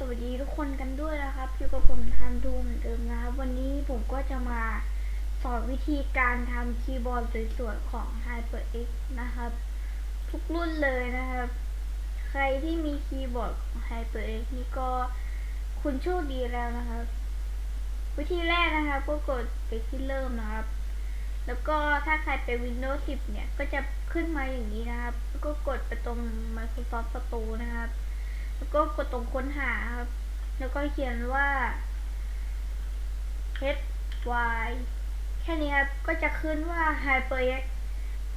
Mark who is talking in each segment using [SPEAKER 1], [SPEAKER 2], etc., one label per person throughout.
[SPEAKER 1] สวัสดีทุกคนกันด้วยนะครับอยู่กับผมทันทูเหมือนเดิมนะครับ วันนี้ผมก็จะมาสอนวิธีการทำคีย์บอร์ดสวยๆของ HyperX นะครับ ทุกรุ่นเลยนะครับ ใครที่มีคีย์บอร์ดของ HyperX นี่ก็คุณโชคดีแล้วนะครับ วิธีแรกนะครับก็กดไปที่เริ่มนะครับ แล้วก็ถ้าใครเป็น Windows 10 เนี่ย ก็จะขึ้นมาอย่างนี้นะครับ ก็กดไปตรง Microsoft Store นะครับ แล้วก็กดตรงค้นหาครับ แล้วก็เขียนว่า h y แค่นี้ครับ ก็จะขึ้นว่า HyperX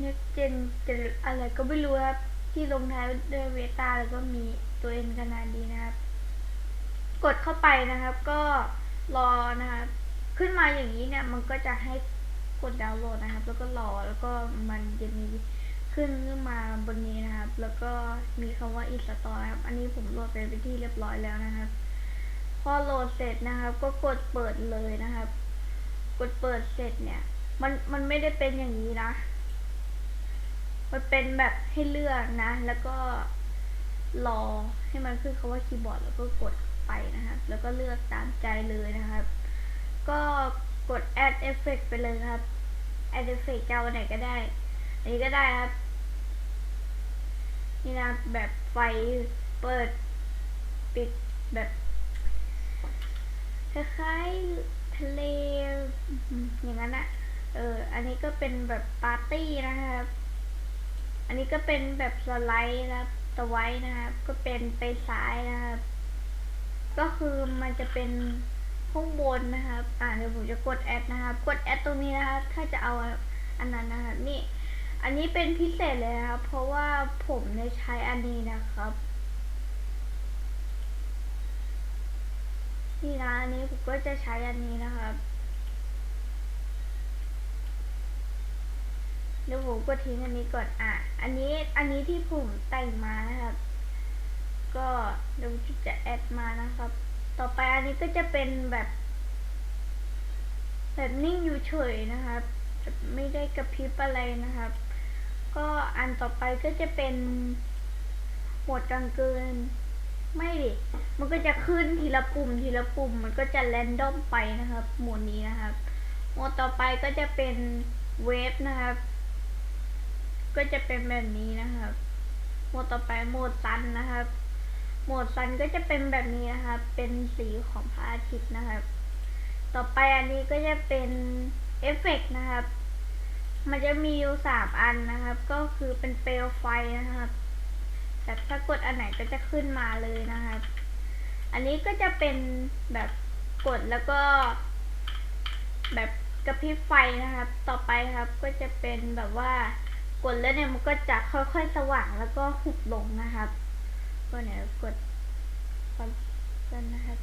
[SPEAKER 1] Next Gen จะอะไรก็ไม่รู้ครับ ที่ลงท้ายด้วยเวตาแล้วก็มีตัวเอ็นขนาดนี้นะครับ กดเข้าไปนะครับ ก็รอนะครับ ขึ้นมาอย่างนี้เนี่ย มันก็จะให้กดดาวน์โหลดนะครับ แล้วก็รอ แล้วก็มันจะมี ขึ้นขึ้นมาบนนี้นะครับ แล้วก็มีคำว่า install นะครับ อันนี้ผมโหลดไปเป็นที่เรียบร้อยแล้วนะครับ พอโหลดเสร็จนะครับ ก็กดเปิดเลยนะครับ กดเปิดเสร็จเนี่ย มันมันไม่ได้เป็นอย่างนี้นะ มันเป็นแบบให้เลือกนะ แล้วก็รอให้มันขึ้นคำว่าคีย์บอร์ดแล้วก็กดไปนะครับ แล้วก็เลือกตามใจเลยนะครับ ก็กด add effect ไปเลยครับ add effect จะเอาไหนก็ได้ อันนี้ก็ได้ครับ นี่นะแบบไฟเปิดปิดแบบคล้ายๆทะเลอย่างนั้นอะเออ อันนี้ก็เป็นแบบปาร์ตี้นะครับ อันนี้ก็เป็นแบบสไลด์นะครับสไว้นะครับ ก็เป็นไปซ้ายนะครับ ก็คือมันจะเป็นข้างบนนะครับ อ่าเดี๋ยวผมจะกดแอดนะครับ กดแอดตรงนี้นะครับ ถ้าจะเอาอันนั้นนะครับ นี่ อันนี้เป็นพิเศษเลยนะครับ เพราะว่าผมได้ใช้อันนี้นะครับ นี่นะอันนี้ผมก็จะใช้อันนี้นะครับเดี๋ยวผมก็ทิ้งอันนี้ก่อนอะ อันนี้อันนี้ที่ผมแต่งมานะครับ ก็เดี๋ยวจะแอดมานะครับ ต่อไปอันนี้ก็จะเป็นแบบ แบบนิ่งอยู่เฉยนะครับแบบไม่ได้กระพริบอะไรนะครับ ก็อันต่อไปก็จะเป็นโหมดกลางเกินไม่ดิ มันก็จะขึ้นทีละปุ่มทีละปุ่ม มันก็จะแรนดอมไปนะครับโหมดนี้นะครับโหมดต่อไปก็จะเป็นเวฟนะครับ ก็จะเป็นแบบนี้นะครับโหมดต่อไปโหมดซันนะครับ โหมดซันก็จะเป็นแบบนี้นะครับ เป็นสีของพระอาทิตย์นะครับ ต่อไปอันนี้ก็จะเป็นเอฟเฟกต์นะครับ มันจะมีอยู่สามอันนะครับ ก็คือเป็นเปลวไฟนะครับ แต่ถ้ากดอันไหนก็จะขึ้นมาเลยนะครับ อันนี้ก็จะเป็นแบบกดแล้วก็ แบบกระพริบไฟนะครับ ต่อไปครับก็จะเป็นแบบว่ากดแล้วเนี่ยมันก็จะค่อยๆสว่างแล้วก็หุบลงนะครับก็เนี่ยกดกันนะครับ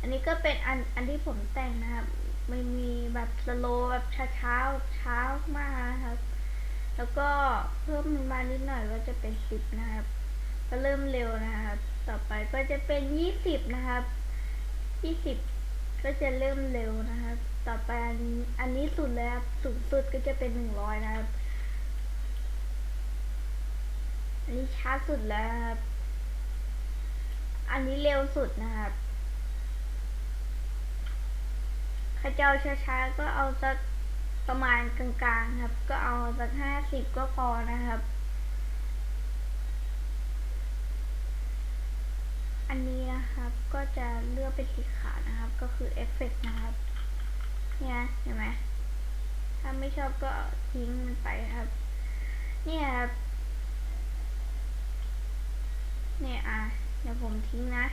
[SPEAKER 1] อันนี้ก็เป็นอันอันที่ผมแต่งนะครับ ไม่มีแบบสโลว์แบบช้าเช้าๆช้ามากนะครับ แล้วก็เพิ่มมานิดหน่อยก็จะเป็นสิบนะครับ ก็เริ่มเร็วนะครับ ต่อไปก็จะเป็นยี่สิบนะครับยี่สิบก็จะเริ่มเร็วนะครับ ต่อไปอันนี้อันนี้สุดเลยครับสูงสุดก็จะเป็นหนึ่งร้อยนะครับ อันนี้ช้าสุดแล้วครับ อันนี้เร็วสุดนะครับ ถ้าจะเอาช้าๆก็เอาสักประมาณกลางๆครับ ก็เอาสักห้าสิบก็พอนะครับ อันนี้นะครับก็จะเลือกเป็นสีขาวนะครับ ก็คือเอฟเฟกนะครับเนี่ยเห็นไหมถ้าไม่ชอบก็ทิ้งมันไปครับ เนี่ยครับเนี่ยอะเดี๋ยวผมทิ้งนะ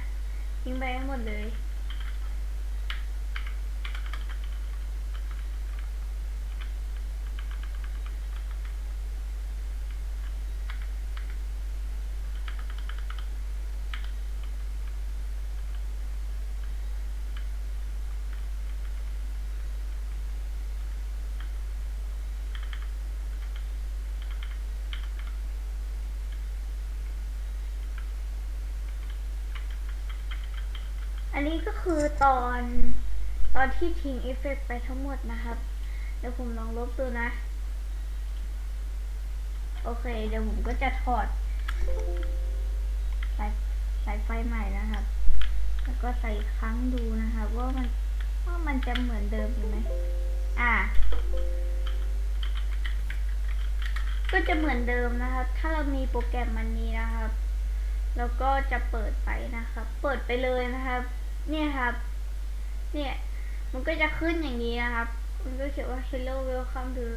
[SPEAKER 1] ทิ้งไปให้หมดเลย นนี้ก็คือตอนตอนที่ทิ้งเอฟเฟกต์ไปทั้งหมดนะครับ เดี๋ยวผมลองลบดูนะ โอเค เดี๋ยวผมก็จะถอดสายสายไฟใหม่นะครับ แล้วก็ใส่ครั้งดูนะคะว่ามันว่ามันจะเหมือนเดิมไหมอ่า ก็จะเหมือนเดิมนะครับ ถ้าเรามีโปรแกรมมันนี้นะครับ แล้วก็จะเปิดไปนะครับ เปิดไปเลยนะครับ เนี่ยครับ เนี่ย มันก็จะขึ้นอย่างนี้นะครับ มันก็เขียนว่า hello welcome to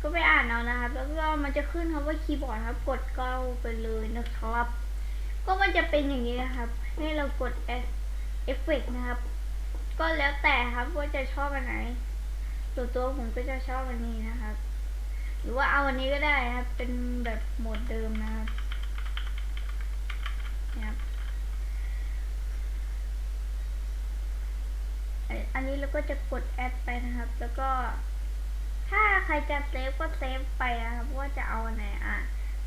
[SPEAKER 1] ก็ไปอ่านเอานะครับ แล้วก็มันจะขึ้นคำว่าคีย์บอร์ดครับ กดเข้าไปเลยนะครับ ก็มันจะเป็นอย่างนี้นะครับ ให้เรากด เอฟเฟกนะครับ ก็แล้วแต่ครับว่าจะชอบอันไหนส่วนตัวผมก็จะชอบอันนี้นะครับ หรือว่าเอาอันนี้ก็ได้ครับ เป็นแบบโหมดเดิมนะครับนะครับ อันนี้เราก็จะกดแอดไปนะครับ แล้วก็ ถ้าใครจะเซฟก็เซฟไปนะครับว่าจะเอาไหนอะ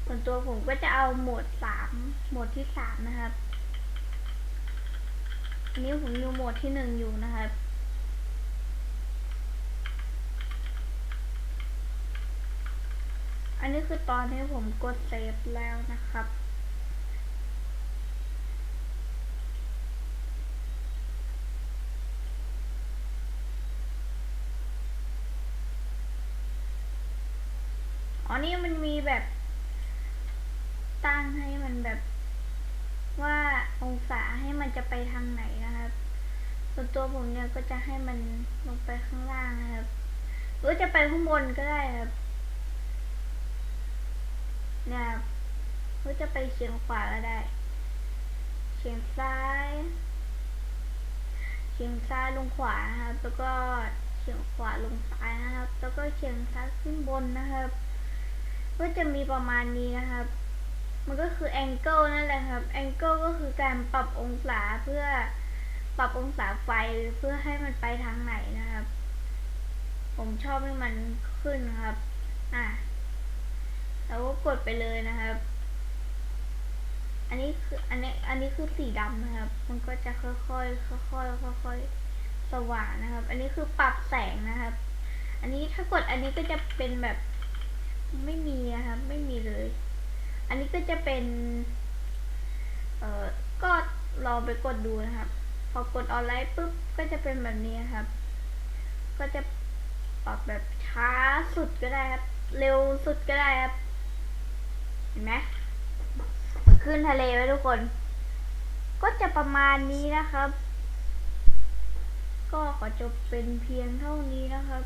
[SPEAKER 1] ส่วนตัวผมก็จะเอาโหมดสามโหมดที่สามนะครับอันนี้ผมอยู่โหมดที่หนึ่งอยู่นะครับอันนี้คือตอนที่ผมกดเซฟแล้วนะครับ อ๋อนี่มันมีแบบ ตั้งให้มันแบบ ว่าองศาให้มันจะไปทางไหนนะครับ ส่วนตัวผมเนี่ยก็จะให้มันลงไปข้างล่างนะครับหรือจะไปข้างบนก็ได้ครับเนี่ยหรือจะไปเฉียงขวาก็ได้ เฉียงซ้าย เฉียงซ้ายลงขวานะครับ แล้วก็เฉียงขวาลงซ้ายนะครับ แล้วก็เฉียงซ้ายขึ้นบนนะครับ ก็จะมีประมาณนี้นะครับ มันก็คือแองเกิลนั่นแหละครับแองเกิลก็คือการปรับองศาเพื่อปรับองศาไฟเพื่อให้มันไปทางไหนนะครับ ผมชอบให้มันขึ้นครับ อะแล้วก็กดไปเลยนะครับ อันนี้คืออันนี้อันนี้คือสีดำนะครับ มันก็จะค่อยๆค่อยๆค่อยๆสว่างนะครับ อันนี้คือปรับแสงนะครับ อันนี้ถ้ากดอันนี้ก็จะเป็นแบบ ไม่มีนะครับ ไม่มีเลย อันนี้ก็จะเป็น เอ่อ ก็ลองไปกดดูนะครับ พอกดออนไลน์ปุ๊บ ก็จะเป็นแบบนี้ครับ ก็จะปรับแบบช้าสุดก็ได้ครับ เร็วสุดก็ได้ครับ เห็นไหมเหมือนขึ้นทะเลไว้ทุกคน ก็จะประมาณนี้นะครับ ก็ขอจบเป็นเพียงเท่านี้นะครับ